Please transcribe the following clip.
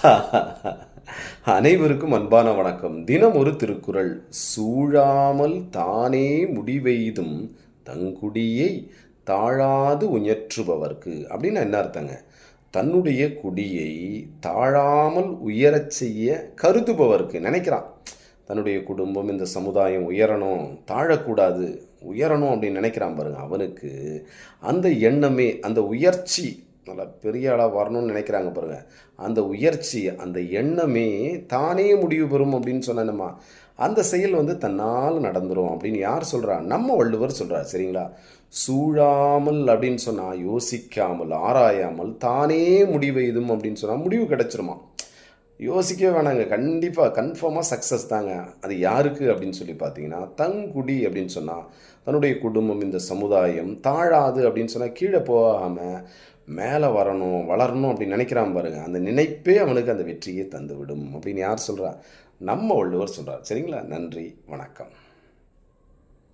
அனைவருக்கும் அன்பான வணக்கம். தினம் ஒரு திருக்குறள். சூழாமல் தானே முடிவெய்தும் தங்குடியை தாழாது உயற்றுபவர்க்கு. அப்படின்னு என்ன அர்த்தங்க? தன்னுடைய குடியை தாழாமல் உயரச் செய்ய கருதுபவர்க்கு. நினைக்கிறான். தன்னுடைய குடும்பம் இந்த சமுதாயம் உயரணும் தாழக்கூடாது உயரணும் அப்படின்னு நினைக்கிறான் பாருங்க. அவனுக்கு அந்த எண்ணமே அந்த உயர்ச்சி நல்லா பெரிய ஆளாக வரணும்னு நினைக்கிறாங்க பாருங்க. அந்த உயர்ச்சி அந்த எண்ணமே தானே முடிவு பெறும் அப்படின்னு சொன்னேன்னுமா அந்த செயல் வந்து தன்னால் நடந்துரும் அப்படின்னு யார் சொல்கிறா நம்ம வள்ளுவர் சொல்கிறார் சரிங்களா? சூழாமல் அப்படின்னு சொன்னால் யோசிக்காமல் ஆராயாமல் தானே முடிவு இதும் அப்படின்னு சொன்னால் முடிவு கிடைச்சிருமா? யோசிக்கவே வேணாங்க கண்டிப்பாக கன்ஃபார்மாக சக்ஸஸ் தாங்க. அது யாருக்கு அப்படின்னு சொல்லி பார்த்தீங்கன்னா தங்குடி அப்படின்னு சொன்னால் தன்னுடைய குடும்பம் இந்த சமுதாயம் தாழாது அப்படின்னு சொன்னால் கீழே போகாமல் மேலே வரணும் வளரணும் அப்படின்னு நினைக்கிறான் பாருங்க. அந்த நினைப்பே அவனுக்கு அந்த வெற்றியை தந்துவிடும் அப்படின்னு யார் சொல்கிறா நம்ம வள்ளுவர் சொல்கிறார் சரிங்களா? நன்றி வணக்கம்.